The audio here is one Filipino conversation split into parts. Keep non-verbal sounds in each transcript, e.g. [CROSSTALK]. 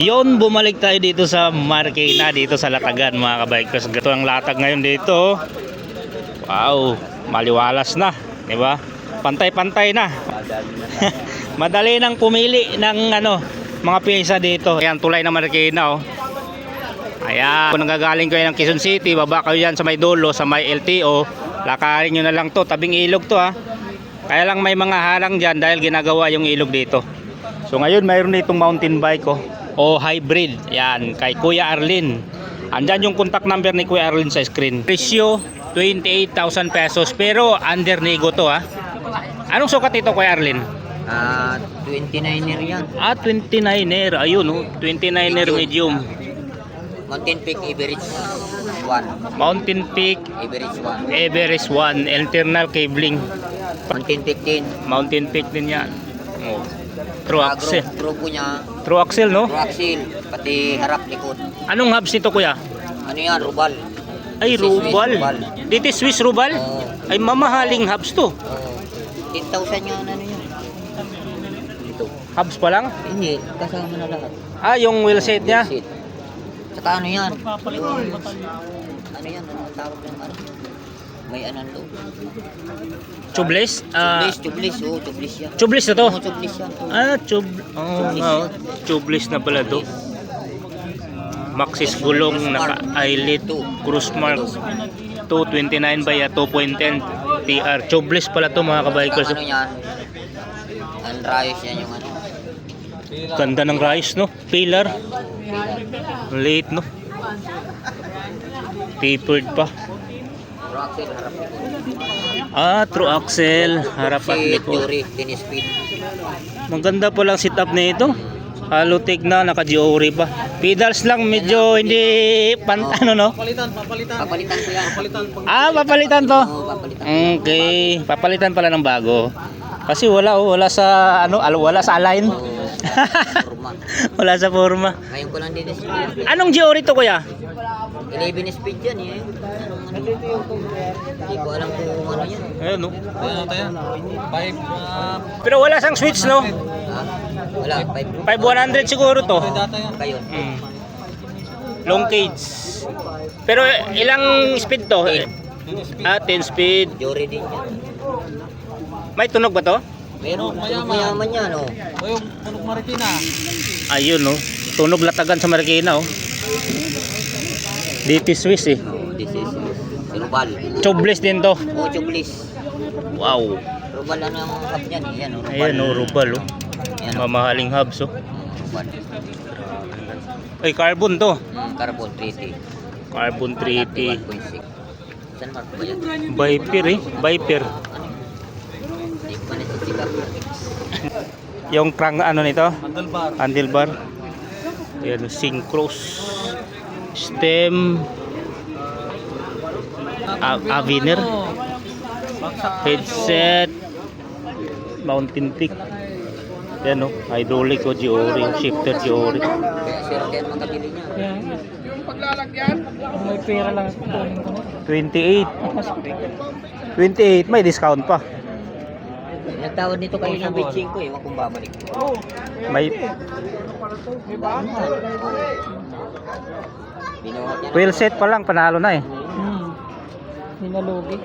Yon, bumalik tayo dito sa Marikina, dito sa Latagan mga kabikers. Ito ang latag ngayon dito. Wow, maliwalas na, di ba? Pantay-pantay na. [LAUGHS] Madali nang pumili ng ano, mga pyesa dito. Ayan, tulay ng Marikina oh. Ayan, kung nanggagaling kayo ng Quezon City, baba kayo yan sa may dulo, sa may LTO, lakarin nyo na lang to, tabing ilog to ha. Kaya lang may mga harang dyan dahil ginagawa yung ilog dito. So ngayon mayroon ditong mountain bike oh, o hybrid. Yan, kay Kuya Arlin. Andyan yung contact number ni Kuya Arlin sa screen. Presyo 28,000 pesos pero under nego to ha. Anong sukat ito Kuya Arlin? Ah, 29er yan. Ah, 29er. Ayun oh, 29er medium. Mountain Peak average 1. Mountain Peak Average 1. Everest 1 internal cabling. Mountain Peak 10. Mountain Peak din yan. Oh. True axle. True po niya. True axle no? Axle. Pati harap likod. Anong hubs nito kuya? Ano yan? Rubal. Ay, Swiss Rubal. Rubal. Dito Swiss Rubal? Ay, mamahaling hubs to. Oh, 10,000 yan ano yan. Ito. Hubs pa lang? Hindi. Kasama na lahat. Ah, yung wheel set niya. Seat. Saka ano yan? Yung, ano yan? Ano tawag ng ano? May anong loob. Tubeless? Ah, Tubeless, tubeless. Oo, tubeless yan. tubeless na to? Oo, tubeless yan. Ah, tub... Oh, oh, tubeless na pala to. Maxis gulong, naka-eyelet, cruise mark. 229 by 2.10 TR. Tubeless pala to mga kabikers. Ang ano yan? Ang rayos yan yung ano. Ganda ng rice, no? Pillar. Late, no? Tapered pa. Roxel, harap likod. Ah, true axle. Harap at Si likod. Jory, tin-speed. Maganda po lang setup na ito. Halotek na, naka-Jory pa. Pedals lang, medyo hindi pan, ano no? Papalitan ko yan. Papalitan. Ah, papalitan to. Oo, papalitan. Okay, papalitan pala ng bago. Kasi wala oh, wala sa ano, al- wala sa align. [LAUGHS] Wala sa forma. Ngayon ko lang din speed. Anong Jory to kuya? 11 speed yan eh. Anong ano? Hindi ko alam kung ano yan. Ayun no. Ayan, tayo. Five, ah, Pero wala sang switch no. Ha? Wala, 5 5100 siguro to. data yan. Kayo. Mm. Long cage. Pero ilang speed to? Ah, 10 speed. Jory din yan. May tunog ba to? Meron, Mayaman. mayaman yan oh. O yung Punok Marikina. Ayun no. Tunog latagan sa Marikina oh. DT Swiss eh. Oh, this is Rubal. Tubeless din to. Oh, chublis. Wow. Rubal ano ang hub niyan eh. Yan oh, Rubal. Ayan oh, Rubal oh. Yan oh. Mamahaling hubs oh. Rubal. Ay, carbon to. Mm, Carbon 3T. Carbon 380. 1.6. Saan mark ba yan? Viper eh. Viper. Ano? Hindi ko pa nasisikap. Yung crank ano nito? Handlebar. Handlebar. Ayan, synchros. Stem. A- Aviner. Headset. Mountain Peak. Yan o. Hydraulic o Giori. Shifter kaya makabili niya. May pera lang. 28. 28. May discount pa. Nagtawad nito kayo ng bitching ko, ewan kung babalik. May Binuhat niya. Wheel set pa lang. Panalo na eh. Hmm. Hinalugi.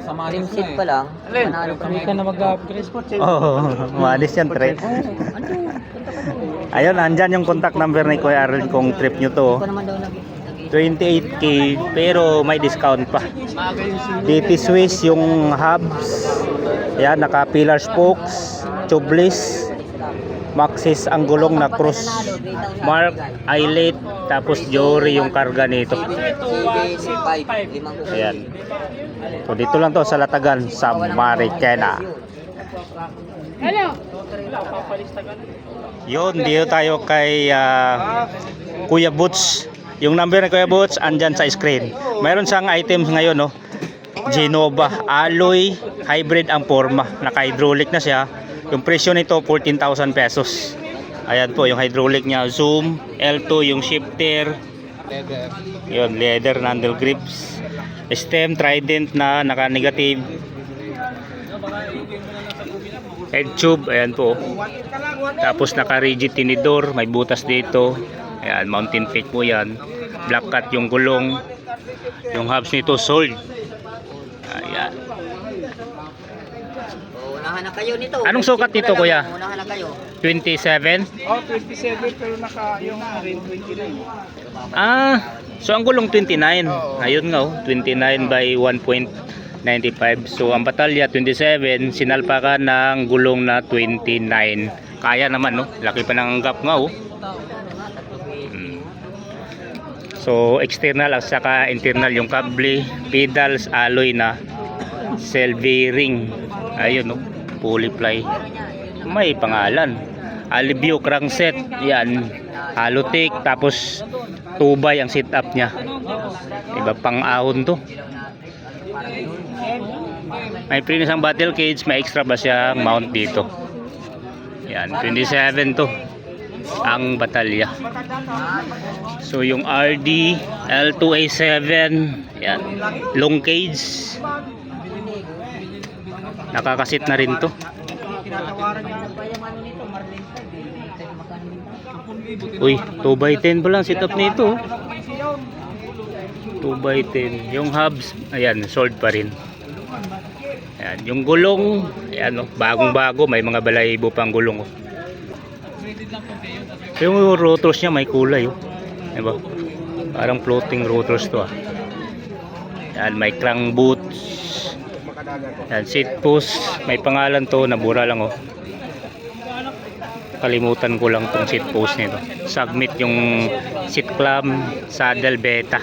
Sa Rim seat pa lang. Manalo ka Hindi ka na mag-upgrade. Oo. Oh, maalis yan, tre. [LAUGHS] Ayun, andyan yung contact number ni Kuya Arlen kung trip nyo to. Ako naman daw nag 28k pero may discount pa. DT Swiss yung hubs. Yan, naka pillar spokes, tubeless, Maxis ang gulong na cross mark, eyelet, tapos Jory yung karga nito. 7, 5, limang ko. Ayan. So dito lang to sa Latagan, sa Marikina. Yun, dito tayo kay ah, Kuya Boots. Yung number ni Kuya Boots, andyan sa screen. Mayroon siyang items ngayon, no? Genova, alloy, hybrid ang forma. Naka-hydraulic na siya. Yung presyo nito, 14,000 pesos. Ayan po, yung hydraulic niya. Zoom, L2, yung shifter. Yun, leather handle grips. Stem, trident na naka-negative. Head tube, ayan po. Tapos naka-rigid tinidor, may butas dito. Ayan, mountain peak po yan. Black cut yung gulong. Yung hubs nito sold. Ayan. O, unahan na kayo nito. Anong sukat nito, kuya? Unahan na kayo. 27. Oh, 27 pero naka yung rin 29. Ah, so ang gulong 29. Ayun nga oh, 29 by 1.95. So ang batalya 27, sinalpa ka ng gulong na 29. Kaya naman no, laki pa ng gap nga oh. Mm. So external at saka internal yung kable, pedals, alloy na cell bearing. Ayun no, polyply. May pangalan. Alibio crankset. Yan. Halotic tapos tubay ang setup niya. Iba pang ahon to. May previous ang battle cage, may extra ba siyang mount dito. Yan, 27 to ang batalya. So yung RD L2A7, yan, long cage. Nakakasit na rin to. Uy, 2x10 pa lang setup nito. 2x10. Yung hubs, ayan, sold pa rin. Ayan, yung gulong, ayan, oh, bagong-bago, may mga balahibo pang gulong. Oh. Yung rotors niya may kulay, oh. Diba? Parang floating rotors to, ah. Ayan, may crank boots. Ayan, seat post, may pangalan to, nabura lang, oh. Kalimutan ko lang tong seat post nito. Submit yung seat clamp saddle beta.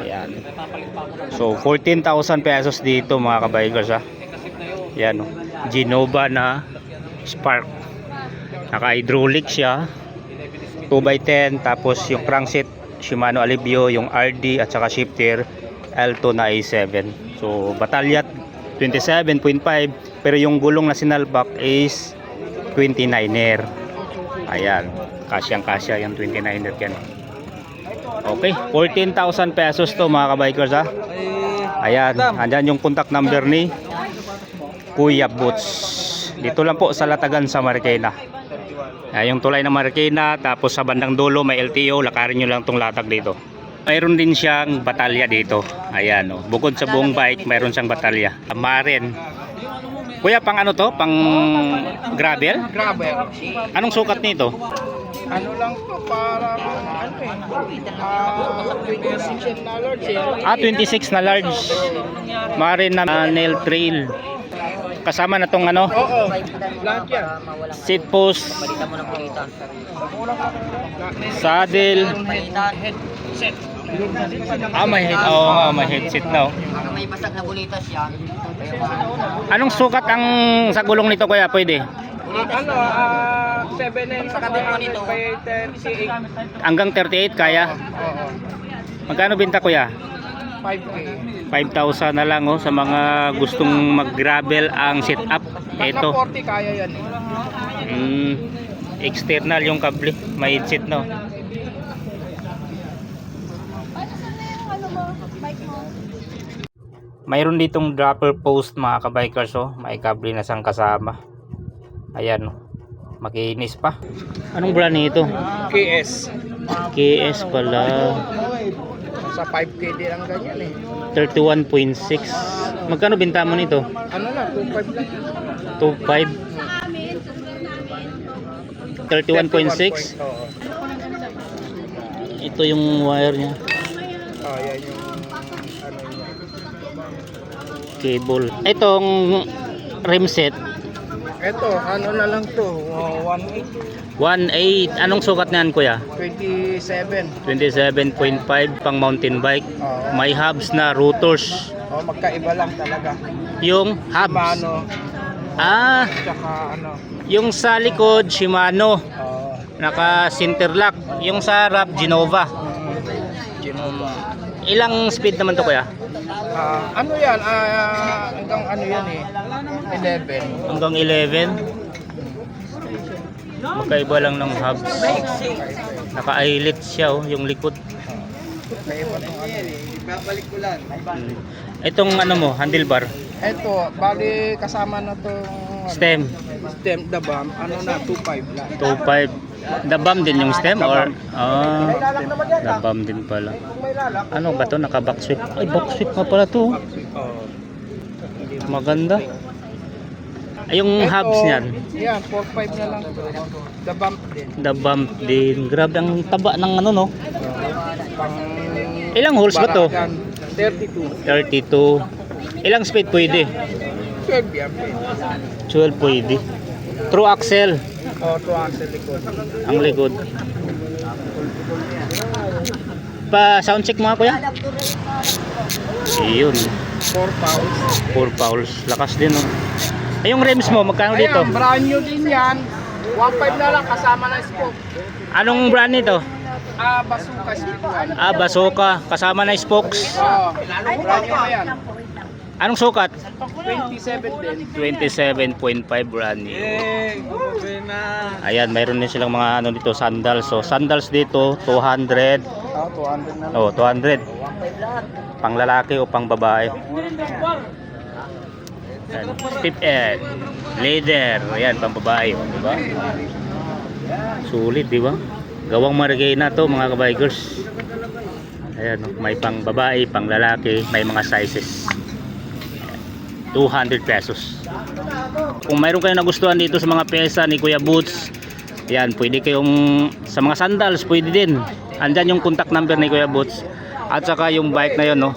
Ayan so 14,000 pesos dito mga kabikers ha yan o Genova na spark. Naka hydraulic siya 2x10 tapos yung crankset Shimano Alivio yung RD at saka shifter L2 na A7 so batalyat 27.5 pero yung gulong na sinalbak is 29er ayan kasyang kasya yung 29er yan okay 14,000 pesos to mga kabikers ha? Ayan andyan yung contact number ni Kuya Boots. Dito lang po sa Latagan sa Marikina. Ayan yung tulay ng Marikina tapos sa bandang dulo may LTO lakarin nyo lang tong latag dito mayroon din siyang batalya dito ayan oh. bukod sa buong bike mayroon siyang batalya Marin Kuya, pang ano to? Pang gravel? Grabe. Anong sukat nito? Ano lang to para ano eh. Ah, 26 na large eh. Ah, 26 na large. Marin na uh, nail trail. Kasama na tong ano, Oo. Lahat yan. seat post, saddle. Palitan. Ah, may head. Oo nga, may headset na. oh. May basag na bulitas yan. Anong sukat ang sa gulong nito kuya? Pwede. Ano, ah, 7 and Sa kabit mo nito. by 38. Hanggang 38 kaya. Oo. Magkano binta kuya? 5K. 5,000 na lang oh sa mga gustong mag-gravel ang setup. Ito. Naka 40 kaya yan eh. Mm, external yung kable. May headset no. Mayroon ditong dropper post mga kabikers oh. May kable na sang kasama. Ayan oh. Makinis pa. Anong brand nito? KS. KS pala. Sa 5K din ang ganyan eh. 31.6. Magkano binta mo nito? Ano lang, 2.5 lang. 2.5. 31.6. Oo. Ito yung wire niya. Oh, yan yung ano niya. Cable. Itong rim set Ito, ano na lang to, uh, 1.8, 1.8. Anong sukat niyan kuya? 27. 27.5 pang mountain bike. Oo. May hubs na rotors. Oh, magkaiba lang talaga. Yung hubs. Shimano, Ah, tsaka ano. yung sa likod Shimano. Oh, Naka center lock. Yung sa harap Genova. Genova. Ilang speed naman to kuya? Ah, ano yan? Ah, hanggang ano yan eh? 11. Hanggang 11. Magkaiba lang ng hubs. Naka-eyelet siya oh, yung likod. Kaiba tong ano. Babalik ko lang. Itong ano mo, handlebar. Ito, bali kasama na tong Stem. Stem the bomb, ano na, 2.5 lang. 2.5. Dabam din yung stem or ah, dabam din pala. Ano ba to? Naka backsweep. Ay, backsweep nga pala to. Oh. Maganda. Ay, yung hubs niyan. Yan, 4.5 na lang. The bump din. Dabam din. Grabe ang taba ng ano no. Ilang holes ba to? Barakan, 32. 32. Ilang speed pwede? 12 yan. 12 pwede. True axle. O, to ang sa likod. Ang likod. Pa sound check mga kuya. Ayun. 4 pounds. 4 fouls. Lakas din oh. Ay, yung rims mo, magkano dito? Ayan, brand new din yan. 1.5 na lang kasama na spoke. Anong brand nito? Ah, spiritual. Ah, Basoka. Kasama na spokes. Oh, brand new yan. Anong sukat? 27 din. 27.5 brand new. Ayan, mayroon din silang mga ano dito, sandals. So, sandals dito, 200. Ah, 200 na lang. Oh, 200. Pang lalaki o pang babae. Ayan, Step end. Leather. Ayan, pang babae. oh, Diba? Sulit, di ba? Gawang Marikina to mga kabikers. Ayan, oh, may pang babae, pang lalaki, may mga sizes. Ayan, 200 pesos. Kung mayroon kayong nagustuhan dito sa mga pyesa ni Kuya Boots, yan, pwede kayong sa mga sandals, pwede din. Andyan yung contact number ni Kuya Boots. At saka yung bike na yun, no.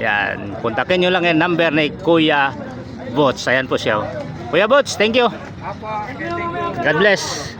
Yan, kontakin nyo lang yung number ni Kuya Boots. Ayan po siya. oh. Kuya Boots, thank you. God bless.